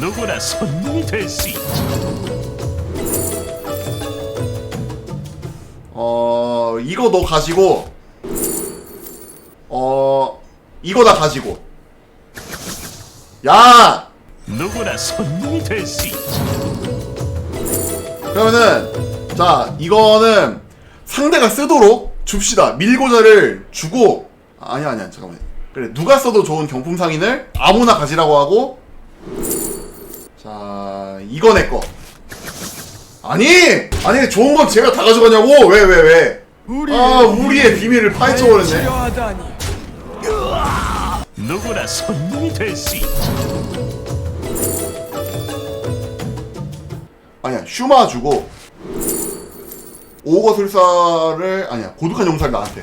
누구나 손님이 될 수 있지. 어 이거 너 가지고 어 이거 다 가지고 야 누구나 손님이 될 수 있지. 그러면은 자 이거는 상대가 쓰도록 줍시다 밀고자를 주고 아니야 아니야 잠깐만 그래 누가 써도 좋은 경품 상인을 아무나 가지라고 하고 자 이거 내 거 아니 아니 좋은 건 제가 다 가져가냐고 왜 왜 왜? 아 우리의 비밀을 파헤쳐버렸네 필요하다니. 누구나 손님이 될 수 있지. 아니야 슈마 주고 오거술사를 아니야 고독한 용사를 나한테